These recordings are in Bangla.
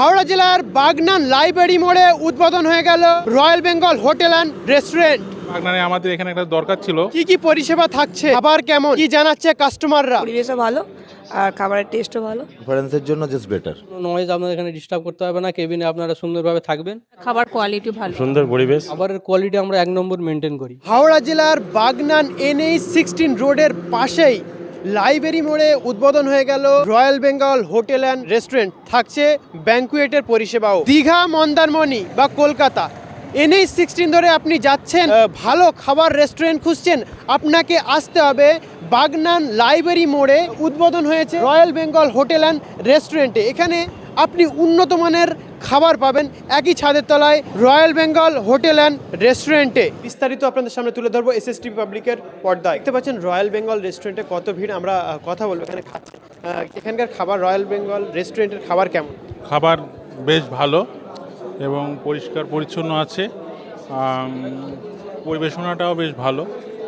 হাওড়া জেলার বাগনান লাইব্রেরি মোড়ে উদ্বোধন হয়ে গেল royal Bengal hotel and restaurant. বাগনানে আমাদের এখানে একটা দরকার ছিল। কি কি পরিষেবা থাকছে? আবার কেমন? কি জানাচ্ছে কাস্টমাররা পরিবেশও ভালো আর খাবারের টেস্টও ভালো। কনফারেন্সের জন্য জাস্ট বেটার নয়েজ আপনাদের এখানে ডিস্টার্ব করতে হবে না কেবিনে আপনারা সুন্দরভাবে থাকবেন। খাবার কোয়ালিটি ভালো। সুন্দর পরিবেশ। খাবারের কোয়ালিটি আমরা এক নম্বর মেনটেন করি। হাওড়া জেলার বাগনান এনএইচ সিক্সটিন রোডের পাশেই লাইব্রেরি মোড়ে উদ্বোধন হয়ে গেল royal Bengal hotel and restaurant. থাকছে ব্যাঙ্কুয়েটের পরিষেবাও। দীঘা, মন্দারমণি বা কলকাতা। এনএইচ সিক্সটিন ধরে আপনি যাচ্ছেন ভালো খাবার রেস্টুরেন্ট খুঁজছেন, আপনাকে আসতে হবে বাগনান লাইব্রেরি মোড়ে উদ্বোধন হয়েছে রয়্যাল বেঙ্গল হোটেল অ্যান্ড রেস্টুরেন্টে। এখানে আপনি উন্নত মানের খাবার পাবেন একই ছাদের তলায় রয়্যাল বেঙ্গল হোটেল অ্যান্ড রেস্টুরেন্টে। বিস্তারিত আপনাদের সামনে তুলে ধরবো এস এস টি পাবলিকের পর্দায়। দেখতে পাচ্ছেন রয়্যাল বেঙ্গল রেস্টুরেন্টে কত ভিড় আমরা কথা বলব এখানে খাচ্ছি। এখানকার খাবার রয়্যাল বেঙ্গল রেস্টুরেন্টের খাবার কেমন? খাবার বেশ ভালো এবং পরিষ্কার পরিচ্ছন্ন আছে। পরিবেশনাটাও বেশ ভালো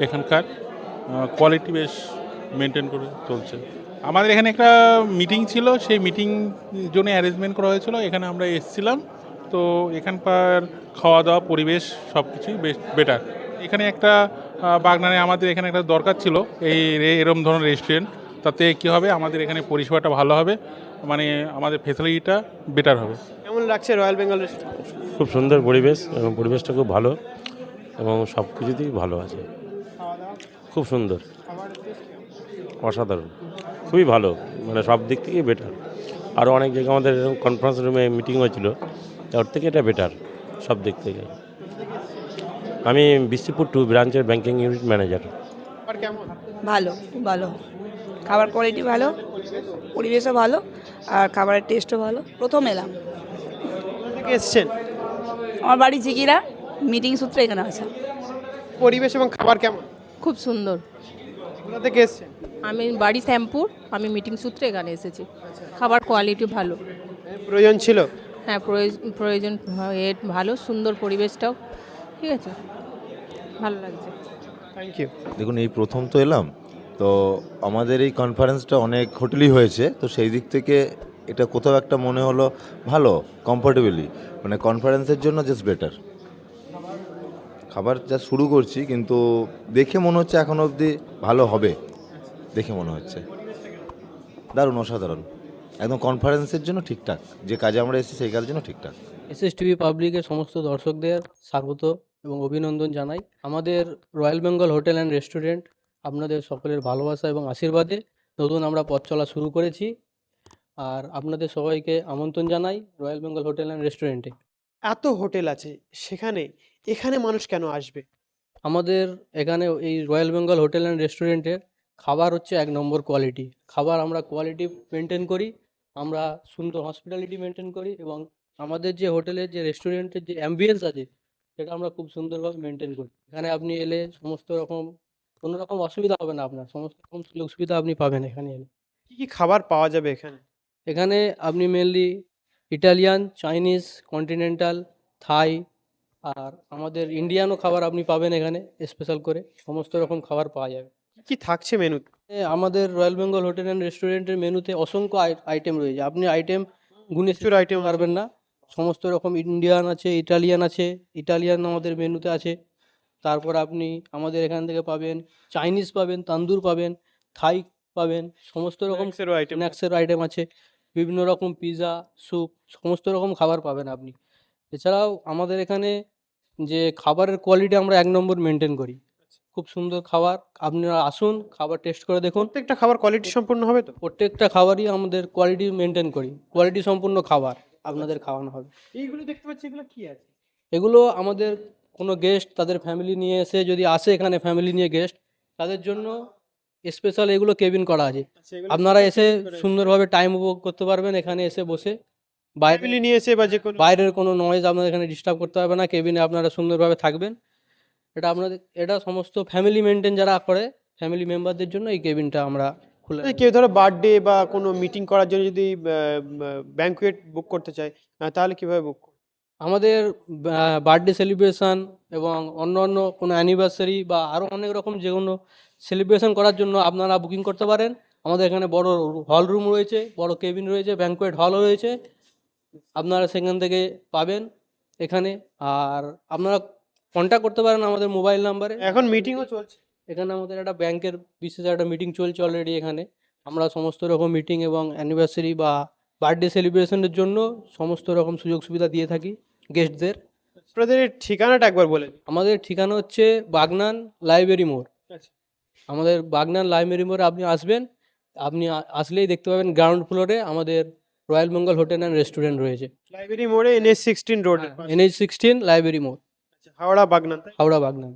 এখানকার। কোয়ালিটি বেশ মেনটেন করে চলছে। আমাদের এখানে একটা মিটিং ছিল সেই মিটিং জন্য অ্যারেঞ্জমেন্ট করা হয়েছিল এখানে আমরা এসেছিলাম। তো এখানকার খাওয়া দাওয়া পরিবেশ সব কিছুই বেশ বেটার এখানে একটা বাগনানে আমাদের এখানে একটা দরকার ছিল এই রে- এরম ধরনের রেস্টুরেন্ট তাতে কী হবে? আমাদের এখানে পরিষেবাটা ভালো হবে মানে আমাদের ফেসিলিটিটা বেটার হবে। কেমন লাগছে রয়্যাল বেঙ্গল রেস্টুরেন্ট খুব সুন্দর পরিবেশ এবং পরিবেশটা খুব ভালো এবং সব কিছুতেই ভালো আছে। খুব সুন্দর। অসাধারণ। খুবই ভালো মানে সব দিক থেকে বেটার আরও অনেক জায়গায় আমাদের এরকম কনফারেন্স রুমে মিটিং হয়েছিল তার থেকে এটা বেটার সব দিক থেকে আমি বিস্তিপুর টু ব্রাঞ্চের ব্যাংকিং ইউনিট ম্যানেজার কেমন? ভালো খুব ভালো। খাবার কোয়ালিটি ভালো পরিবেশও ভালো আর খাবারের টেস্টও ভালো। প্রথম এলাম। এসছেন? আমার বাড়ি জিগিরা মিটিং সূত্রে এখানে আছে পরিবেশ এবং খাবার কেমন? খুব সুন্দর। কোথা থেকে এসছেন? আমি বাড়ি শ্যামপুর আমি মিটিং সূত্রে এখানে এসেছি। খাবার কোয়ালিটি ভালো। প্রয়োজন ছিল? হ্যাঁ প্রয়োজ- প্রয়োজন এ ভালো সুন্দর পরিবেশটাও। ঠিক আছে? ভালো লাগছে। থ্যাংক ইউ দেখুন এই প্রথম তো এলাম। তো আমাদের এই কনফারেন্সটা অনেক হোটেলই হয়েছে। তো সেই দিক থেকে এটা কোথাও একটা মনে হলো ভালো কমফোর্টেবলি মানে কনফারেন্সের জন্য জাস্ট বেটার খাবার যা শুরু করছি, কিন্তু দেখে মনে হচ্ছে এখন অবধি ভালো হবে। দেখে মনে হচ্ছে। দারুণ, অসাধারণ। একদম কনফারেন্সের জন্য ঠিকঠাক। যে কাজে আমরা এসেছি, সেই কাজের জন্য ঠিকঠাক। এসএস টিভি পাবলিকের সমস্ত দর্শকদের স্বাগত এবং অভিনন্দন জানাই। আমাদের royal Bengal hotel and restaurant আপনাদের সকলের ভালোবাসা এবং আশীর্বাদে নতুন আমরা পথ চলা শুরু করেছি। আর আপনাদের সবাইকে আমন্ত্রণ জানাই রয়্যাল বেঙ্গল হোটেল অ্যান্ড রেস্টুরেন্টে এত হোটেল আছে সেখানে এখানে মানুষ কেন আসবে? আমাদের এখানে এই রয়্যাল বেঙ্গল হোটেল অ্যান্ড রেস্টুরেন্টের খাবার হচ্ছে এক নম্বর কোয়ালিটি। খাবার আমরা কোয়ালিটি মেনটেন করি আমরা সুন্দর হসপিটালিটি মেনটেন করি এবং আমাদের যে হোটেলের যে রেস্টুরেন্টের যে অ্যাম্বিয়েন্স আছে সেটা আমরা খুব সুন্দরভাবে মেনটেন করি। এখানে আপনি এলে সমস্ত রকম কোনো রকম অসুবিধা হবে না আপনার সমস্ত রকম সুযোগ সুবিধা আপনি পাবেন এখানে এলে। কী কী খাবার পাওয়া যাবে এখানে? এখানে আপনি mainly Italian Chinese continental Thai আর আমাদের ইন্ডিয়ানও খাবার আপনি পাবেন এখানে স্পেশাল করে। সমস্ত রকম খাবার পাওয়া যাবে। কি থাকছে মেনু? আমাদের রয়্যাল বেঙ্গল হোটেল অ্যান্ড রেস্টুরেন্টের মেনুতে অসংখ্য আইটেম রয়েছে। আপনি আইটেম প্রচুর আইটেম পারবেন না। সমস্ত রকম ইন্ডিয়ান আছে ইটালিয়ান আছে ইটালিয়ান আমাদের মেনুতে আছে। তারপর আপনি আমাদের এখান থেকে পাবেন চাইনিজ পাবেন তান্দুর পাবেন থাই পাবেন সমস্ত রকম আইটেম আইটেম আছে। বিভিন্ন রকম পিৎজা স্যুপ সমস্ত রকম খাবার পাবেন আপনি। এছাড়াও আমাদের এখানে যে খাবারের কোয়ালিটি আমরা এক নম্বর মেনটেন করি। খুব সুন্দর খাবার আপনারা আসুন খাবার টেস্ট করে দেখুন। প্রত্যেকটা খাবার কোয়ালিটি সম্পূর্ণ হবে তো? প্রত্যেকটা খাবারই আমাদের কোয়ালিটি মেনটেন করি। কোয়ালিটি সম্পূর্ণ খাবার আপনাদের খাওয়ানো হবে। এইগুলো দেখতে পাচ্ছি এগুলো কি আছে? এগুলো আমাদের কোনো গেস্ট তাদের ফ্যামিলি নিয়ে এসে যদি আসে এখানে ফ্যামিলি নিয়ে গেস্ট তাদের জন্য স্পেশাল এগুলো কেবিন করা আছে। আচ্ছা, আপনারা এসে সুন্দরভাবে টাইম উপভোগ করতে পারবেন এখানে এসে বসে। বাইরে নিয়ে এসে বা যে কোনো বাইরের কোনো নয়েজ আপনাদের এখানে ডিস্টার্ব করতে হবে না কেবিনে আপনারা সুন্দরভাবে থাকবেন। এটা আপনাদের এটা সমস্ত ফ্যামিলি মেনটেন যারা করে ফ্যামিলি মেম্বারদের জন্য এই কেবিনটা আমরা খুলে কেউ ধরো বার্থডে বা কোনো মিটিং করার জন্য যদি ব্যাঙ্কুয়েট বুক করতে চায় তাহলে কীভাবে বুক আমাদের বার্থডে সেলিব্রেশন এবং অন্য অন্য কোনো অ্যানিভার্সারি বা আরও অনেক রকম যে কোনো সেলিব্রেশন করার জন্য আপনারা বুকিং করতে পারেন। আমাদের এখানে বড় হল রুম রয়েছে বড় কেবিন রয়েছে ব্যাঙ্কোয়েট হলও রয়েছে। আপনারা সেখান থেকে পাবেন এখানে। আর আপনারা কন্ট্যাক্ট করতে পারেন আমাদের মোবাইল নাম্বারে এখন মিটিংও চলছে। এখানে আমাদের একটা ব্যাংকের বিশেষ একটা মিটিং চলছে অলরেডি এখানে। আমরা সমস্ত রকম মিটিং এবং অ্যানিভার্সারি বা বার্থডে সেলিব্রেশনের জন্য সমস্ত রকম সুযোগ সুবিধা দিয়ে থাকি গেস্টদের আপনাদের ঠিকানাটা একবার বলে আমাদের ঠিকানা হচ্ছে বাগনান লাইব্রেরি মোড়। আমাদের বাগনান লাইব্রেরি মোড়ে আপনি আসবেন আপনি আসলেই দেখতে পাবেন গ্রাউন্ড ফ্লোরে আমাদের royal Bengal hotel and restaurant রয়েছে। লাইব্রেরি মোড়ে NS sixteen road NH sixteen library মোড়। হাওড়া বাগনান হাওড়া বাগনান।